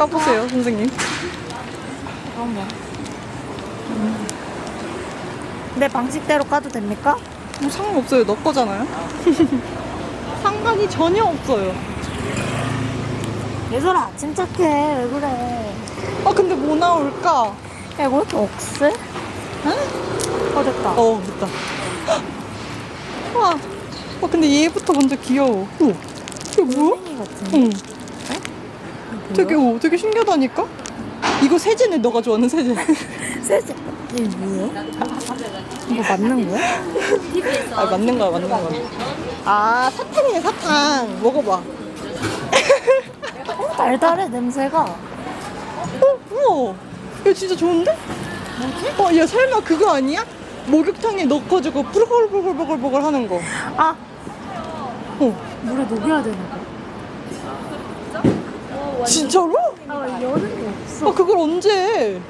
까보세요, 선생님. 어머. 내 방식대로 까도 됩니까? 뭐 상관없어요. 너 거잖아요. 상관이 전혀 없어요. 예솔아, 침착해. 왜 그래? 아, 근데 뭐 나올까? 야, 이거 왜 이렇게 억세? 응? 어, 됐다. 어, 됐다. 와. 어, 근데 얘부터 먼저 귀여워. 오, 이게 뭐야? 응. 되게, 오, 되게 신기하다니까? 이거 세제네, 너가 좋아하는 세제. 세제. 이게 뭐야? 이거 맞는 거야? 아, 맞는 거야, 맞는 거야. 아, 사탕이네, 사탕. 먹어봐. 어, 달달해, 냄새가. 어, 우와. 이거 진짜 좋은데? 뭐지? 어, 야, 설마 그거 아니야? 목욕탕에 넣어가지고 뿌글뿌글뿌글뿌글 하는 거. 아, 어. 물에 녹여야 되는 거. 진짜로? 아, 게 없어. 어, 그걸 언제?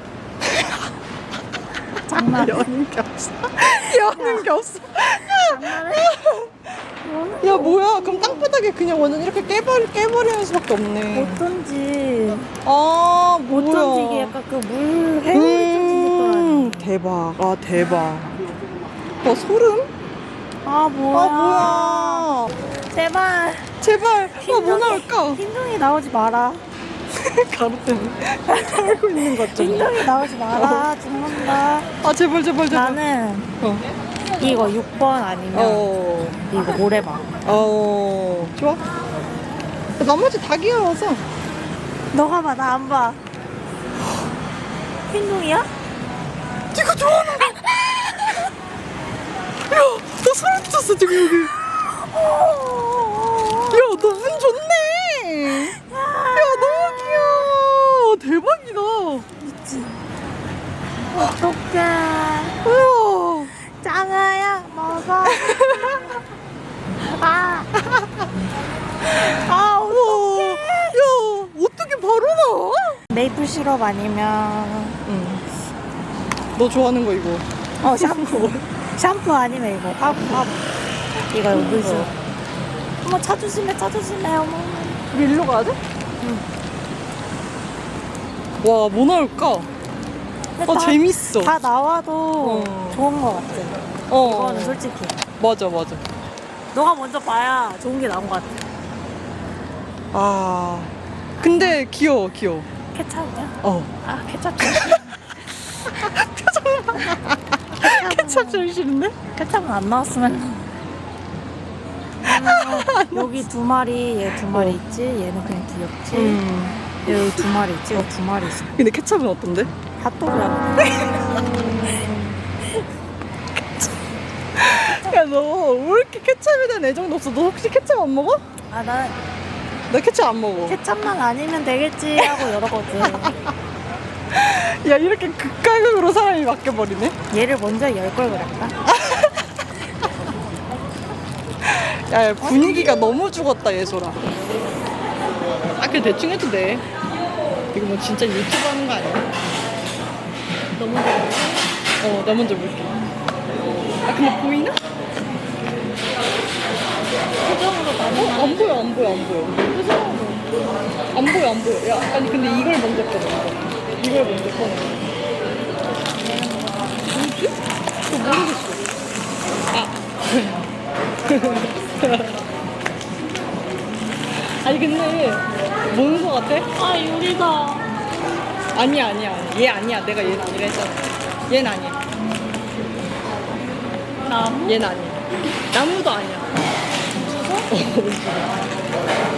장난. 여는 게 없어. 여는 게 없어. 장난해? 야, 뭐야. 그럼 땅바닥에 그냥 완전 이렇게 깨버리, 깨버리는 수밖에 없네. 어떤지. 아, 뭐야. 어쩐지 이게 약간 그 물 해물이 좀 생겼더라. 음, 대박. 아, 대박. 와, 소름? 아, 뭐야. 아, 뭐야. 제발. 제발. 아, 뭐 나올까? 흰둥이 나오지 마라. 가루 때문에 깔고 있는 것 같죠? 흰둥이 나오지 마라. 죽는다. 아 제발 제발 제발 나는 어. 이거 6번 아니면 어. 이거 모래방. 어. 좋아 나머지 다 귀여워서 너가 봐, 나 안 봐. 흰둥이야? 이거 좋아하는 거 야, 나 소름 돋았어 지금 여기 야, 너운 좋네 야, 너무 귀여워 대박이다 있지. 어떡해. 우와 짱아야, 먹어. 아, 아, 우와 야, 어떻게 바로 나와? 메이플 시럽 아니면 응. 너 좋아하는 거 이거 어 샴푸. 샴푸 아니면 이거 밥, 밥. 이거 음료수. 어. 어머 차 조심해, 차 조심해, 어머. 우리 일로 가야 돼? 와, 뭐 나올까? 다- 재밌어. 다 나와도 어. 좋은 거 같아. 어. 이거는 솔직히. 맞아, 맞아. 너가 먼저 봐야 좋은 게 나온 것 같아. 아. 근데 귀여워, 귀여워. 케찹이야? 어. 아 케찹. 케찹 제일 싫은데? 케찹은 안 나왔으면. 음, 여기 두 마리, 얘 두 마리 어. 있지? 얘는 그냥 귀엽지? 음. 여기 두 마리 있지? 여기 두 마리 있어. 근데 케찹은 어떤데? 핫도그야. 야, 너 왜 이렇게 케찹에 대한 애정도 없어? 너 혹시 케찹 안 먹어? 아, 나나 케찹 안 먹어. 케찹만 아니면 되겠지 하고 열었거든. 야, 이렇게 극가극으로 사람이 바뀌어버리네? 얘를 먼저 열 걸 그랬다. 야, 야, 분위기가 너무 죽었다, 예솔아. 아, 그냥 대충 해도 돼. 이거 뭐 진짜 유튜브 하는 거 아니야? 너 먼저 열 어, 나 먼저 볼게. 아, 근데 보이나? 표정으로 나는 어, 안 보여, 안 보여, 안 보여. 안 보여, 안 보여. 야, 아니, 근데 이걸 먼저 꺼내. 이걸 먼저 꺼내. 뭐지? 저 모르겠어. 아. 아니, 근데, 뭔 거 같아? 아, 유리다. 아니야, 아니야. 얘 아니야. 내가 얘는 아니라 했잖아. 얘는 아니야. 나무? 얘는 아니야. 나무도 아니야. 너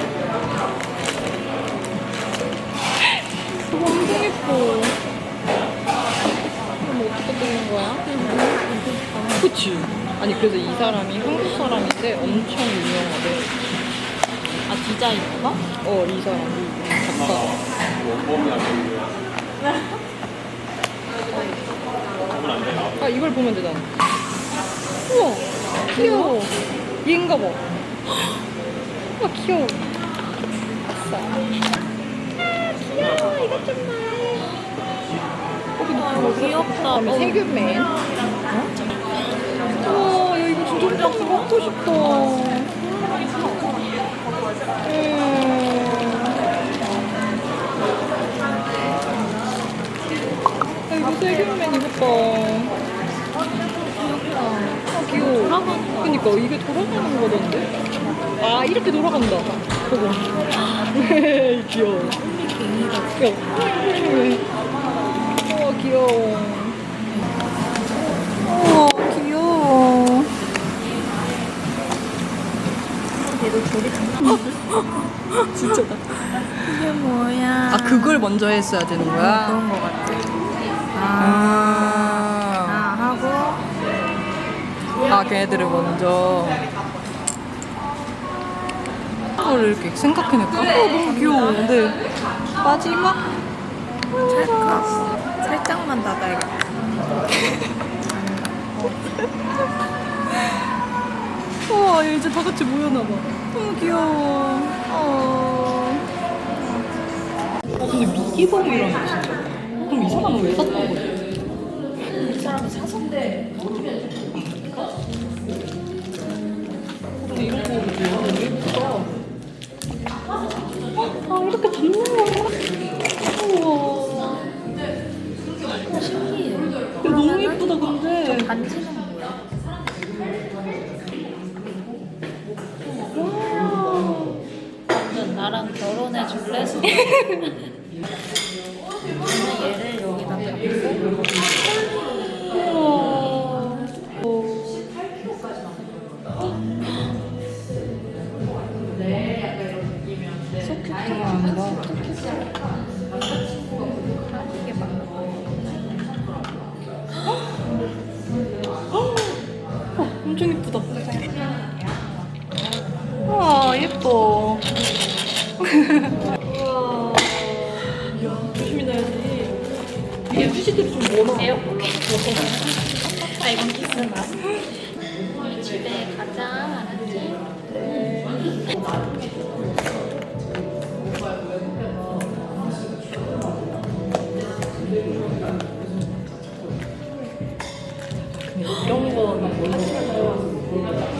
그치. 아니, 그래서 이 사람이 한국 사람인데 엄청 유명하대. 아, 디자이너가? 어, 이 사람이 작가. 아, 이걸 보면 되잖아. 우와, 귀여워. 얘인가 봐. 와, 귀여워. 아싸. 아, 귀여워. 이거 좀 봐. 어, 아, 이거 귀엽다. 어. 세균맨. 떡 먹고 싶다. 음. 아, 이거 세균맨 이것 봐. 아, 귀여워. 그니까 이게 돌아가는 거던데? 아, 이렇게 돌아간다. 그거. 귀여워. 어, 귀여워, 귀여워. 얘도 조리 장난. 진짜다. 이게 뭐야? 아, 그걸 먼저 했어야 되는 거야? 그런 거 같아. 아, 아. 아 하고 아, 걔네들을 먼저. 그걸 이렇게 생각해낼까? 어, 너무 귀여워. 근데 마지막? 찰칵 살짝만 닫아야겠다. 이제 다 같이 모여나봐. 너무 귀여워. 어. 아, 근데 미기범이라는 거 진짜. 그럼 이 사람은 왜 샀던 거지? 이런 거 너무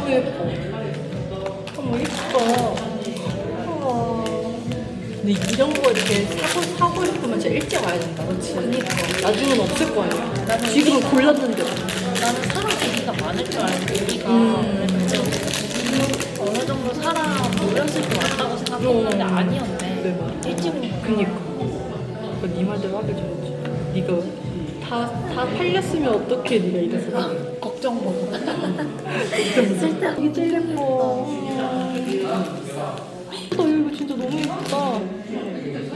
예뻐. 너무 예뻐. 근데 이런 거 이렇게 사고 사고 싶으면 진짜 일찍 와야 된다, 그렇지? 그니까. 나중엔 없을 거 아니야. 나는 지금은 골랐는데. 나는 사람 얘기가 많을 줄 알았는데 음. 어느 정도 사람 모였을 때 왔다고 생각했는데 음. 아니었네 네, 맞아. 일찍 온 거야 그니까. 그네 말대로 하길 잘했지. 네가 다, 다 팔렸으면 어떻게 네가 이랬어? 걱정 먹어 쓸데없는 이게 제일 예뻐. 나 이거 진짜 너무 예쁘다.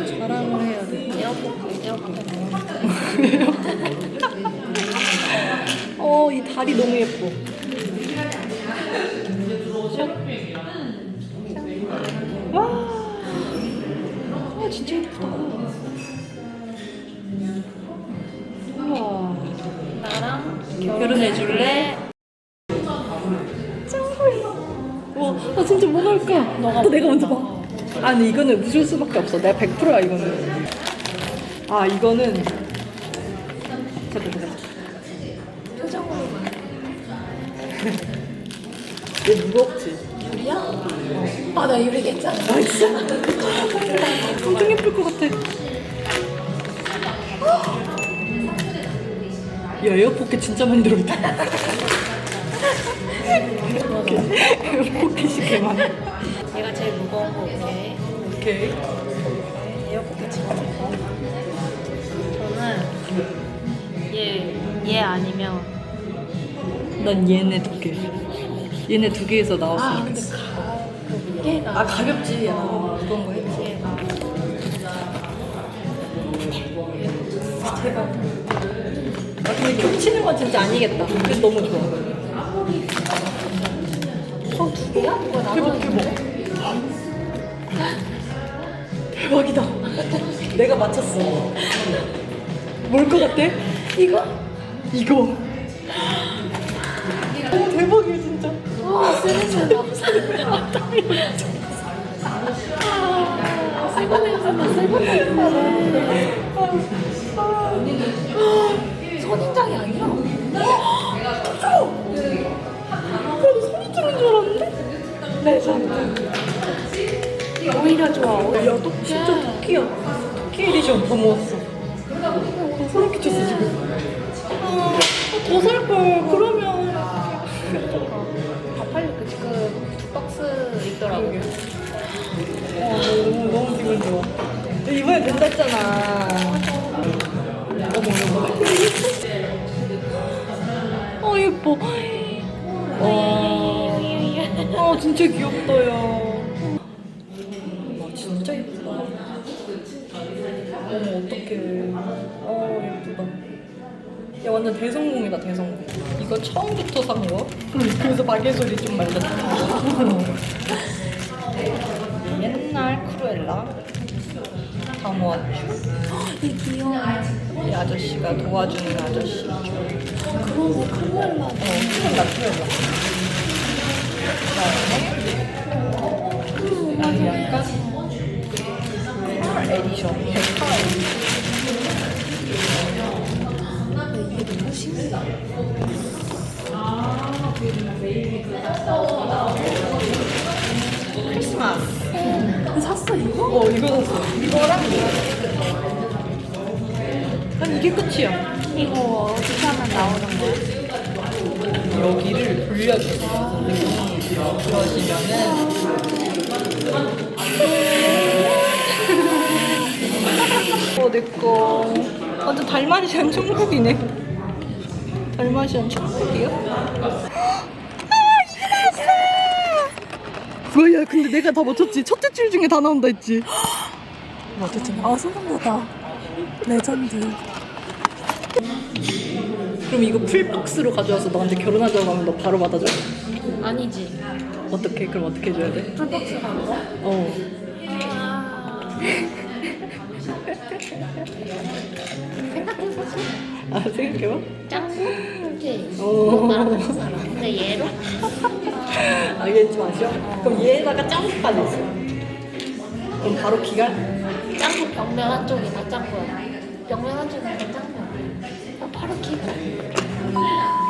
자랑을 해야 돼. 에어컨 에어컨 어, 이 다리 너무 예뻐. 와. 아, 진짜 예쁘다. 결혼해 줄래? 와, 나 진짜 뭐 넣을까? 너가 내가 먼저 봐. 아, 근데 이거는 웃을 수밖에 없어. 내가 100%야, 이거는. 아, 이거는. 잠깐, 잠깐. 표정으로 얘 무겁지? 유리야? 아 나 유리 괜찮아 아, 진짜? 엄청 예쁠 것 같아. 야, 에어포켓 진짜 들어있다. 에어포켓이 개 많아. 얘가 제일 무거운 거 오케이 오케이. 에어컨 집어넣고 저는 얘, 얘 아니면 난 얘네 두 개. 얘네 두 개에서 아 나왔으면 근데 좋겠어. 가, 그 아, 가볍지. 아, 무거운 거. 얘가 대 박. 아, 근데 겹치는 건 진짜 아니겠다. 그래서 너무 좋아. 어, 두 개야? 대박, 대박. 대박이다. 내가 맞췄어. 뭘 것 같아? 이거? 이거. 오, 대박이야, 진짜. 와 쓰레기 나 쓸고 레전드. 오히려 좋아. 어, 야, 또 진짜 토끼야. 토끼 에디션 더 모았어. 어, 소름 끼쳤어, 지금. 아, 더살걸 그러면. 다 팔렸고, 지금 박스 있더라고. 와, 어, 너무, 너무 기분 좋아. 이번에 못 샀잖아. 진짜 귀엽다, 야. 와, 진짜 예쁘다. 어머, 어떡해. 어, 예쁘다. 야, 완전 대성공이다, 대성공. 이거 처음부터 산 거? 그래서 박예솔이 좀 말렸다. 옛날 크루엘라 다모아쭈 이 귀여워. 이 아저씨가 도와주는 아저씨 그러고 크루엘라. 어 크루엘라 크루엘라 그다음에 아니 이게? 어 이거랑 끝이야 이거 어떻게 나오는 거야? 여기를 돌려주세요 선생님이 그러시면은 어 내꺼 완전 달마시안 천국이네 달마시안 천국이야? 뭐야 근데 내가 다 맞췄지 첫째 줄 중에 다 나온다 했지 맞췄잖아 아 소름 돋아. 레전드. 그럼 이거 풀박스로 가져와서 너한테 결혼하자고 하면 너 바로 받아줘? 아니지. 어떻게 그럼 어떻게 해줘야 돼? 풀박스 간 거? 어 아. 생각해보지. 아 생각해봐 짱구? 너 나랑 살아. 근데 얘로? 알겠지 마셔? 그럼 얘에다가 짱구까지 있어 그럼 바로 기갈? 짱구 벽면 한쪽이 다 짱구야. 벽면 한쪽이 다 짱구야. 나 바로 기분.